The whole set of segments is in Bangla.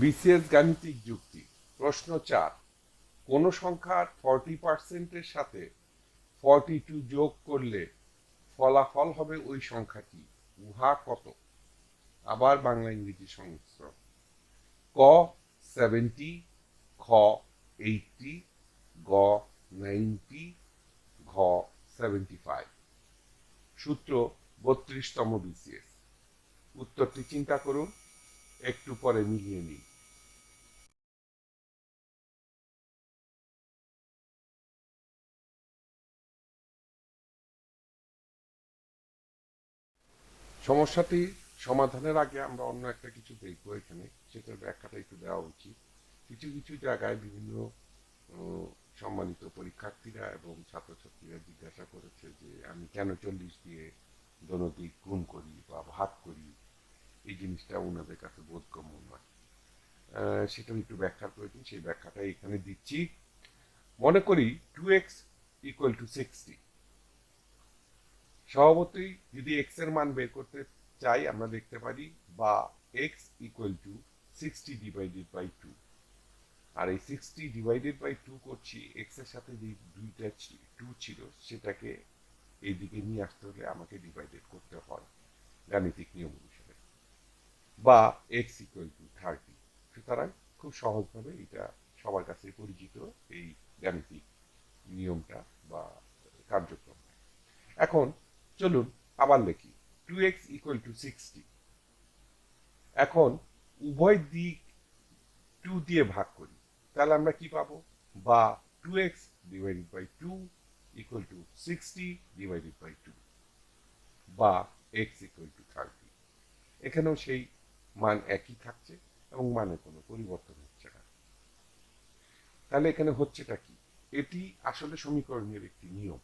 বিসিএস গাণিতিক যুক্তি। প্রশ্ন চার। কোন সংখ্যার ফর্টি পার্সেন্টের সাথে ফর্টি টু যোগ করলে ফলাফল হবে ওই সংখ্যাটি? উহা কত? আবার বাংলা ইংরেজি সংমিশ্রণ ক সেভেন্টি খ এইটটি গ নাইনটি ঘ সেভেন্টি ফাইভ সূত্র বত্রিশতম বিসিএস। উত্তরটি চিন্তা করুন। একটু পরে মিলিয়ে নিই। সমস্যাটি সমাধানের আগে আমরা অন্য একটা কিছু দেখব এখানে, সেটার ব্যাখ্যাটা একটু দেওয়া উচিত। কিছু কিছু জায়গায় বিভিন্ন সম্মানিত পরীক্ষার্থীরা এবং ছাত্রছাত্রীরা জিজ্ঞাসা করেছে যে, আমি কেন চল্লিশ দিয়ে দনদিক গুণ করি বা ভাগ করি? এই জিনিসটা ওনাদের কাছে বোধগম্য নয়। সেটার একটু ব্যাখ্যার প্রয়োজন সেই ব্যাখ্যাটা এখানে দিচ্ছি। মনে করি two x equal to sixty স্বভাবতই যদি এক্সের মান বের করতে চাই, আমরা দেখতে পারি বা x equal to sixty divided by two আর এই সিক্সটি ডিভাইডেড বাই টু করছি এক্সের সাথে যে দুইটা টু ছিল, সেটাকে এইদিকে নিয়ে আসতে হলে আমাকে ডিভাইডেড করতে হয়। গাণিতিক নিয়ম বা এক্স ইকুয়াল টু থার্টি সুতরাং খুব সহজভাবে এটা সবার কাছে পরিচিত এই গাণিতিক নিয়মটা বা কার্যক্রমটা এখন চলুন আবার লিখি। Two x equal to sixty এখন উভয় দিক টু দিয়ে ভাগ করি। তাহলে আমরা কি পাবো? বা two x divided by two equal to sixty divided by two বা এক্স ইকুয়াল টু থার্টি এখানেও সেই মান একই থাকছে এবং মানে কোনো পরিবর্তন হচ্ছে না। তাহলে এখানে হচ্ছেটা কি? এটি আসলে সমীকরণের একটি নিয়ম।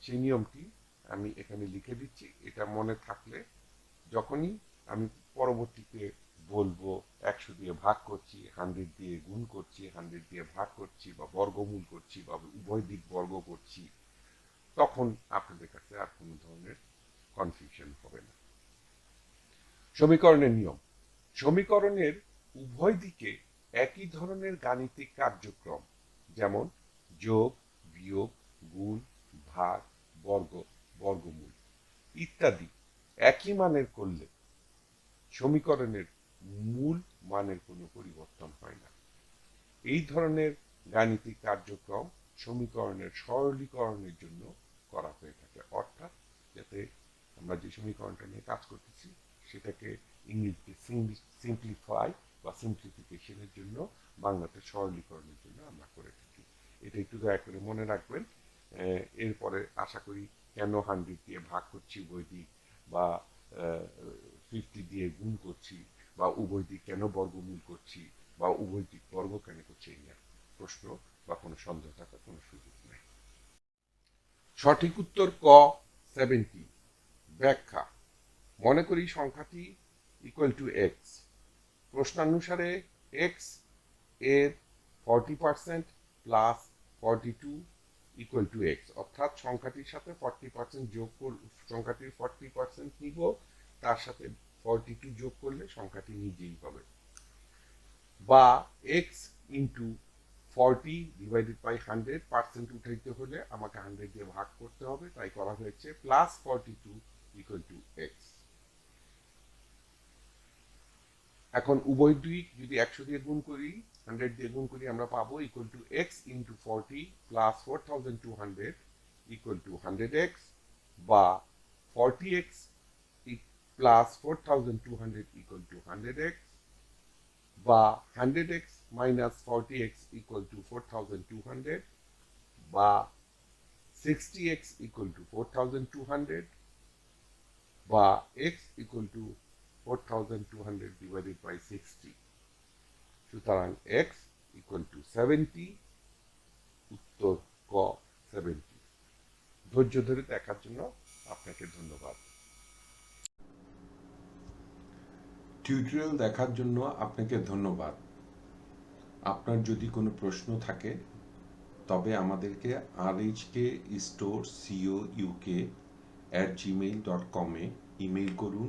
সেই নিয়মটি আমি এখানে লিখে দিচ্ছি। এটা মনে থাকলে যখনই আমি পরবর্তীতে বলব একশো দিয়ে ভাগ করছি, হান্ড্রেড দিয়ে গুণ করছি, হান্ড্রেড দিয়ে ভাগ করছি বা বর্গমূল করছি বা উভয় দিক বর্গ করছি, তখন আপনাদের কাছে আর কোনো ধরনের কনফিউশন হবে না। সমীকরণের নিয়ম। সমীকরণের উভয় দিকে একই ধরনের গাণিতিক কার্যক্রম, যেমন যোগ, বিয়োগ, গুণ, ভাগ, বর্গ, বর্গমূল ইত্যাদি একই মানের করলে সমীকরণের মূল মানের কোনো পরিবর্তন হয় না। এই ধরনের গাণিতিক কার্যক্রম সমীকরণের সরলীকরণের জন্য করা হয়ে থাকে। অর্থাৎ যাতে আমরা যে সমীকরণটা নিয়ে কাজ করতেছি সেটাকে ইংরেজিতে সিম্পলিফাই বা সিম্পলিফিকেশনের জন্য, বাংলাতে সরলীকরণের জন্য আমরা করে থাকি। এটা একটু দয়া করে মনে রাখবেন। এরপরে আশা করি কেন হান্ড্রেড দিয়ে ভাগ করছি, উভয় দিক বা ফিফটি দিয়ে গুণ করছি বা উভয় দিক কেন বর্গমূল করছি বা উভয় দিক বর্গ কেন করছি, এই প্রশ্ন বা কোনো সন্দেহ থাকার কোনো সুযোগ নেই। সঠিক উত্তর ক সেভেন্টি ব্যাখ্যা। মনে করি সংখ্যাটি ইকুয়াল টু এক্স প্রশ্নানুসারে এক্সের forty percent plus forty two equal to x অর্থাৎ সংখ্যাটির সাথে ফর্টি পার্সেন্ট যোগ কর সংখ্যাটির ফর্টি পার্সেন্ট নিব, তার সাথে ফর্টি টু যোগ করলে সংখ্যাটি নিজেই হবে। বা x into forty divided by hundred percent উঠাইতে হলে আমাকে হান্ড্রেড দিয়ে ভাগ করতে হবে, তাই করা হয়েছে। Plus forty two equal to x এখন উভয় দিক যদি একশো দিয়ে গুণ করি হান্ড্রেড দিয়ে গুণ করি, আমরা পাবো equal to x into forty plus four thousand two hundred equal to hundred x বা forty x plus four thousand two hundred equal to hundred x বা hundred x minus forty x equal to four thousand two hundred বা sixty x equal to four thousand two hundred বা x equal to four thousand two hundred divided by sixty সুতরাং এক্স ইকুয়াল টু সেভেন্টি উত্তর ক সেভেন্টি ধৈর্য ধরে দেখার জন্য আপনাকে ধন্যবাদ। টিউটোরিয়াল দেখার জন্য আপনাকে ধন্যবাদ। আপনার যদি কোনো প্রশ্ন থাকে, তবে আমাদেরকে আর H K store co UK at Gmail dot কমে ইমেইল করুন।